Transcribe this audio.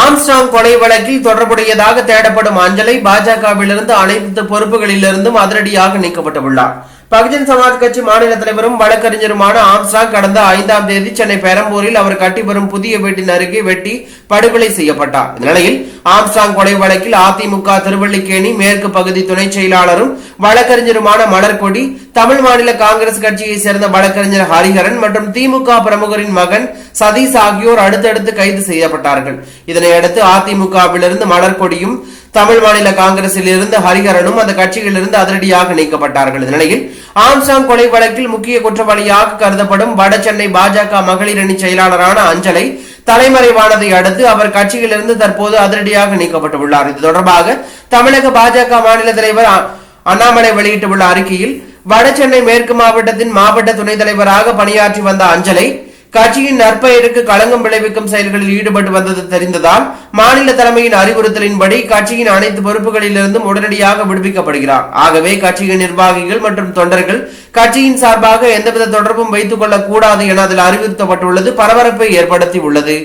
Armstrong கொலை வழக்கில் தொடர்புடையதாக தேடப்படும் அஞ்சலை பாஜகவிலிருந்து அனைத்து பொறுப்புகளிலிருந்தும் அதிரடியாக நீக்கப்பட்டுள்ளார். பகுஜன் சமாஜ் கட்சி மாநில தலைவரும் வழக்கறிஞருமான ஆம்ஸ்டாங் கடந்த ஐந்தாம் தேதி சென்னை பெரம்பூரில் அவர் கட்டி வரும் புதிய வீட்டின் அருகே வெட்டி படுகொலை செய்யப்பட்டார். இந்நிலையில் ஆம்சாங் கொலை வழக்கில் அதிமுக திருவள்ளிக்கேணி மேற்கு பகுதி துணை செயலாளரும் வழக்கறிஞருமான மலர்கொடி தமிழ் மாநில காங்கிரஸ் கட்சியை சேர்ந்த வழக்கறிஞர் ஹரிஹரன் மற்றும் திமுக பிரமுகரின் மகன் சதீஷ் ஆகியோர் அடுத்தடுத்து கைது செய்யப்பட்டார்கள். இதனையடுத்து அதிமுகவிலிருந்து மலர்கொடியும் தமிழ் மாநில காங்கிரஸில் இருந்து ஹரிஹரனும் அந்த கட்சியிலிருந்து அதிரடியாக நீக்கப்பட்டார்கள். இந்த நிலையில் ஆம்சாங் கொலை வழக்கில் முக்கிய குற்றவாளியாக கருதப்படும் வட சென்னை பாஜக மகளிர் அணி செயலாளரான அஞ்சலை தலைமறைவானதை அடுத்து அவர் கட்சியிலிருந்து தற்போது அதிரடியாக நீக்கப்பட்டுள்ளார். இது தொடர்பாக தமிழக பாஜக மாநில தலைவர் அண்ணாமலை வெளியிட்டுள்ள அறிக்கையில் வட சென்னை மேற்கு மாவட்டத்தின் மாவட்ட துணைத் தலைவராக பணியாற்றி வந்த அஞ்சலை கட்சியின் நற்பெயருக்கு களங்கம் விளைவிக்கும் செயல்களில் ஈடுபட்டு வந்தது தெரிந்ததால் மாநில தலைமையின் அறிவுறுத்தலின்படி கட்சியின் அனைத்து பொறுப்புகளிலிருந்தும் உடனடியாக விடுவிக்கப்படுகிறார். ஆகவே கட்சியின் நிர்வாகிகள் மற்றும் தொண்டர்கள் கட்சியின் சார்பாக எந்தவித தொடர்பும் வைத்துக் கொள்ளக்கூடாது என அதில் அறிவுறுத்தப்பட்டுள்ளது பரபரப்பை ஏற்படுத்தி உள்ளது